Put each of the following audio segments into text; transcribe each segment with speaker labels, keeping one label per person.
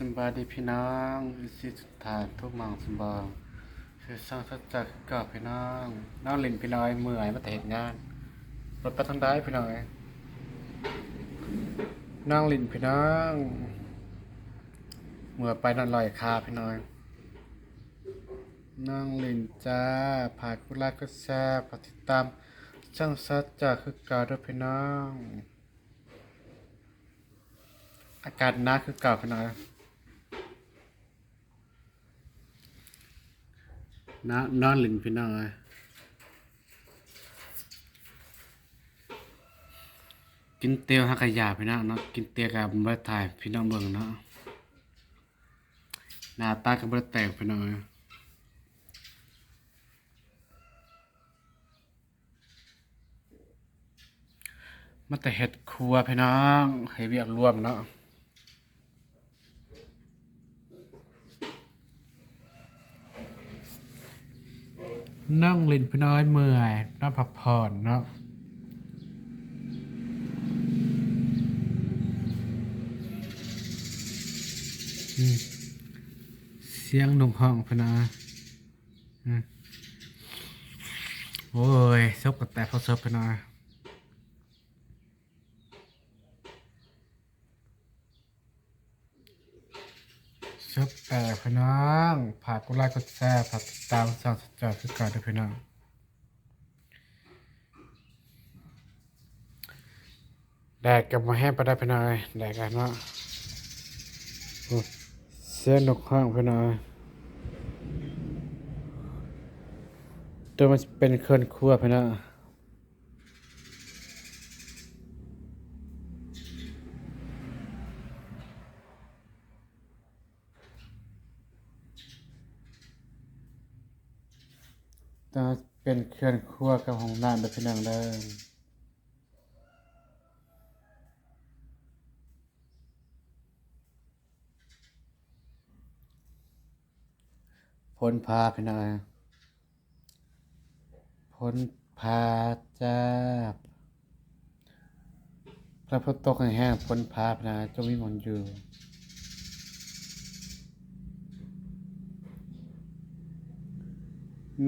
Speaker 1: สำบายดีพี่น้องวิสิสุดทายทุกมังสำบายคือสร้างสัจจะคือเก่าพี่น้องน้องลินพี่น้อยเมื่อยมาแต่เหตุงานรถไปทางใดพี่น้อยน้องลินพี่น้องเมื่อไปนอนลอยคาพี่น้อยน้องลินจ้าผากกุลาก็แซ่บฝากติดตามช่างสัจจะคือเก่าด้วยพี่น้อง อากาศหน้าคือเก่าพี่น้อย น้านอนหลินพี่น้อยกินเตียวหักกะยาพี่น้องเนาะกินเตียวกับบ่ได้ถ่ายพี่น้องเบิ่งเนาะหน้าตาก็บ่แตกพี่น้อยมาแต่เฮ็ดครัวพี่น้องให้เวียกรวมเนาะ นั่งเล่นพน้อยเมื่อยนั่งพักผ่อนเนาะเสียงนงห้องพี่น้อยอืมโอ้ยซบกับแต่เขาซบพี่น้อ ยซบแต่พี่น้องผากกุไลค์กดแซ่ฝากติดตามสองสจอคือก่อนด้วยพี่น้องแดกกับมาแห้งไปได้พี่น้อยแดกกันเนาะเส้นนกข้างพี่น้อยตัวมันเป็นเคลื่อนครัวพี่น้อยตัว เป็นเคลื่อนครัวกับห้องน้ำแบบพี่น้องเด้อพ้นพาพี่น้อยพ้นพาจ้าพระพุทธตกแห้งพ้นพาพี่น้อยจงมีมนอยู่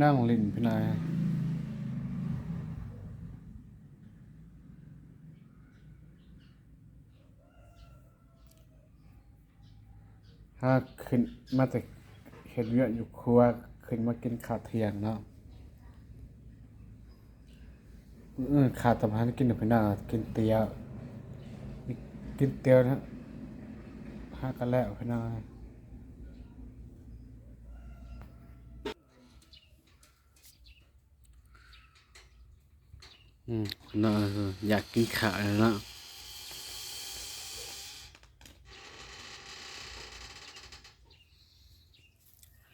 Speaker 1: นั่งลินพี่น้อยถ้าขึ้นมาจากเห็ดเวียกอยู่ครัวขึ้นมากินข้าวเที่ยงเนาะเออขาดตะพานกินหนึ่งพี่น้อยกินเตียว กินเตียวนะห้ากันแล้วพี่น้อ อืมเนาะอยากกินขาเลยนาะ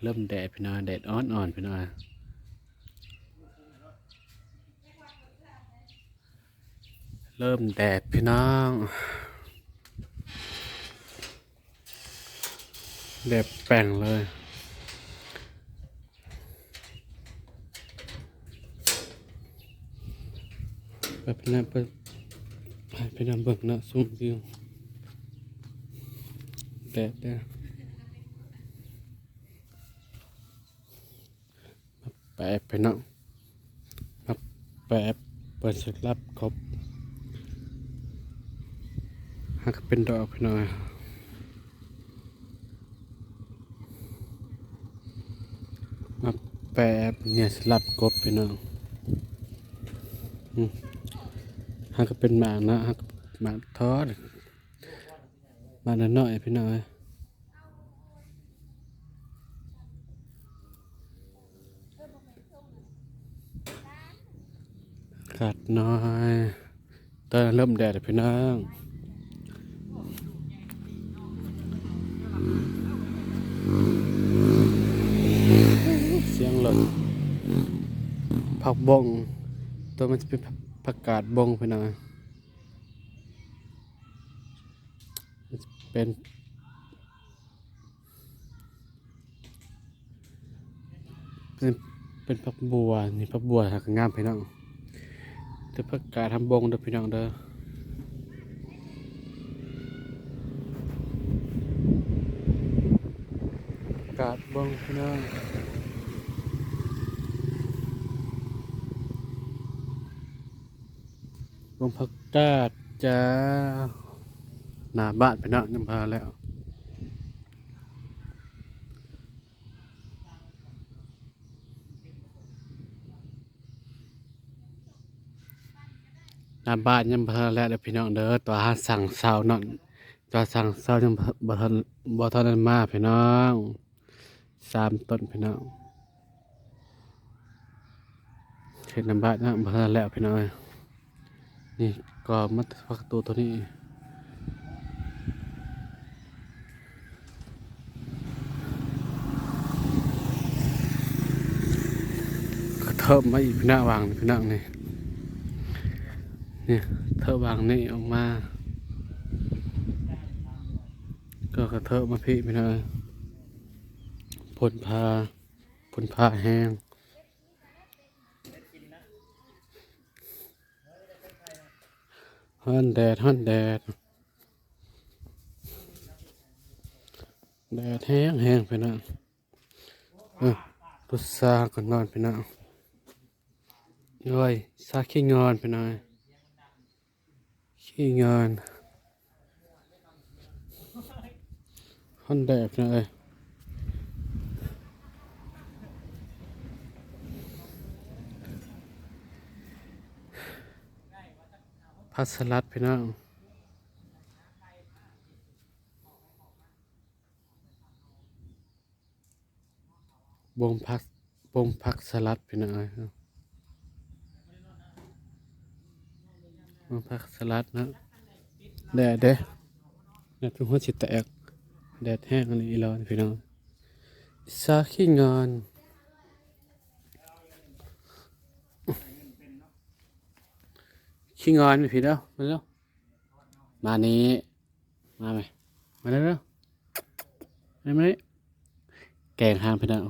Speaker 1: เริ่มแดดพี่น้อยแดดอ่อนอ่อนๆพี่น้อยเริ่มแดดพี่น้องแดดแป่งเลย ไปพนันไปไปพนันเบิกนะสุ่มวิวแดดเด้อมาแปะไปเนาะมาแปะเปิดสลับครบหักเป็นดอกพี่น้อยมาแปะเนี่ยสลับกบพี่น้อง ฮักก็เป็นหมานะฮักหมาทอดหมากน้อยพี่น้อยกัดน้อยตอนเริ่มแดดพี่น้องเสียงหล่นผักบงตัวมันจะเป็นผัก ผักกาดบงพี่น้อยมันเป็นเป็นเป็นผักบัวนี่ผักบัวหักงามพี่น้องแต่ผักกาดทำบงเด้อพี่น้องเด้อาศบ่งพี่น้อง ลงผักกาดจ้าหน้าบ้านพี่น้องยังพาแล้วหน้าบ้านยังพาแล้วเด้อพี่น้องเด้อตัวหาสั่งเสานั่นตัวสั่งเสายังบ่ทันบ่ทันมาพี่น้องสามต้นพี่น้องเห็นหน้าบ้านนะบ่ทันแล้วพี่น้อง นี่ก็มาพักตัวตัวนี้ก็เทิบมาอีกพี่น้าวางพี่น้องนี่เนี่ยเทิบวางนี่ออกมา ก็กระเทิบมาพี่พี่น้องผลพาผลพาแห้ง ฮ้อนแดดฮ้อนแดด แดดแห้งแห้งพี่น้องเออตุสาก่อนนอนไปนะย่อยซาขี้งอนไปหน่อยขี้งอนฮอนแดดไปหน่อ พัสลัดไปน้องบงพักบงพักสลัดไปหน่อยครับงพักสลัดนะแดดเด้แดดเป็นหัวจิตแตกแดดแห้งอันนี้อีหลอนพี่น้องซาขี้งอน ขี้งอนไหมพี่เด้อมาเร็วมานี้มาไหมมาเร็วเร็วมาไหมนี่แกงหางพี่น้อง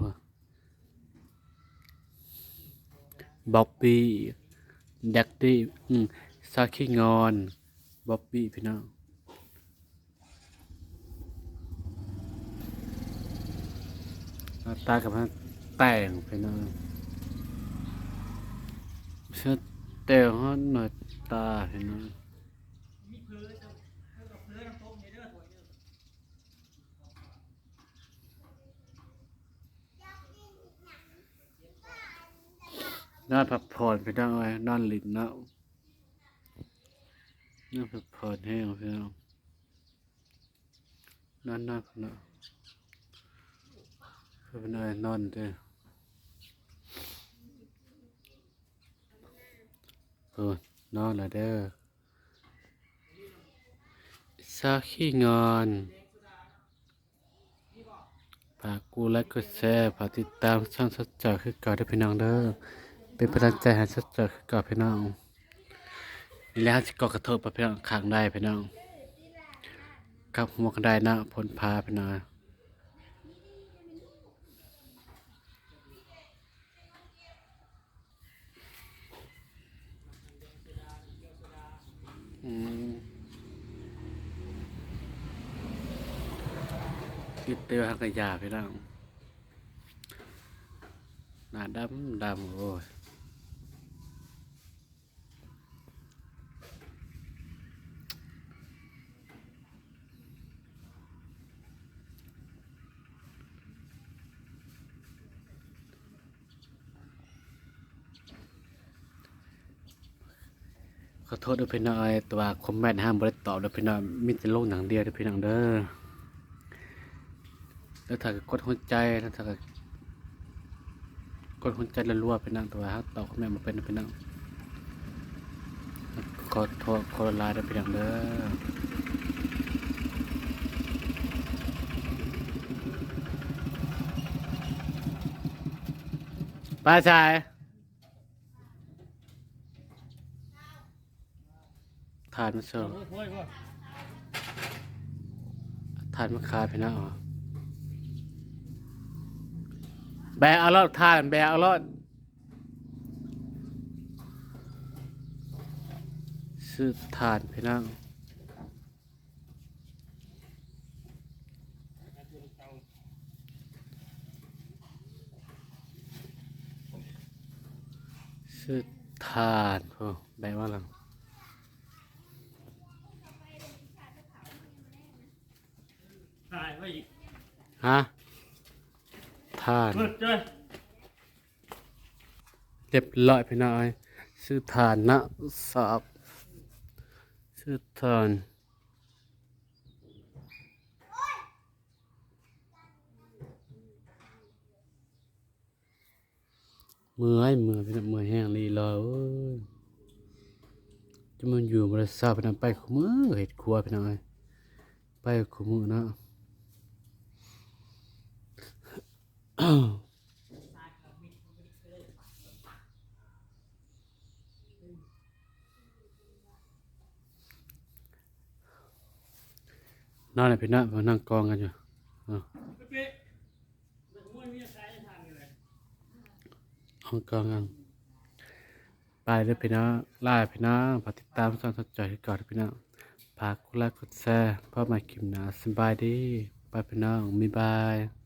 Speaker 1: บ๊อบบี้ดักดี้อืมซาขี้งอนบ๊อบบี้พี่น้องตากับมันแต่งพี่น้องเชื่อแต่งฮอหน้า ตาพี่น้องนอนพักผ่อนพี่น้องเอ้ยนอนหลินเนาะนอนพักผ่อนแห้งพี่น้องนอนนอนพี่น้องเพื่อนเอ้นอนเด้อเออ นอนและเด้อซาขี้งอนฝากกูไลค์กดแชร์ฝากติดตามช่องสัจจะคือเก่าด้วยพี่น้องเด้อเป็นพลังใจให้สัจจะคือเก่าพี่น้องนี่แล้วจะก่อกระทบกับพี่น้องข้างได้พี่น้องกับหัวกันได้นะผลพาพี่น้องอืมคิดเตียวหั กกระยาพี่น้องหน้าดำดำโอ้ยขอโทษด้วยพี่น้องเอ้ยต่ว่าคอมเมนต์ห้ามบริตอบด้วยพี่น้องมีแต่ลงหนังเดียวด้วยพี่น้องเด้อ แล้วถ้ากดหัวใจแล้วถ้ากดหัวใจรัวๆพี่น้องต่ว่าถ้าตอบคอมเมนมาเป็นพี่น้องขอโทษขอลาด้วยพี่น้องเด้อป้าชายทานมาเสิร์ฟทานมาคาพี่น้าองเหรอ แบเอาลอดท่านแบเอาลอดซื้อทานพี่น้องซื้อทานโอ้แบว่าหลังฮะ ทาน
Speaker 2: เปิดเลย
Speaker 1: เรียบร้อยพี่น้อยซื้อทานนะสอบซื้อทานเมื่อยเมื่อยพี่น้องเมื่อยแห้งลีรอเอ้ยจะมันอยู่บริษัทพี่น้องไปขมือเห็ดครัวพี่น้องเอ้ยไปขมือเนาะ นอนเลยพี่น้องมานั่งกองกันอยู่
Speaker 2: เป๊ะแต่ผมว่ามีสายทางอยู่เลย
Speaker 1: ห้องกองกันไปเลยพี่น้องไล่พี่น้องฝากติดตามช่องสดจอยให้ก่อนพี่น้องฝากกดไลค์กดแชร์เพื่อมาคลิปหน้าสบายดีบายพี่น้องบ๊ายบาย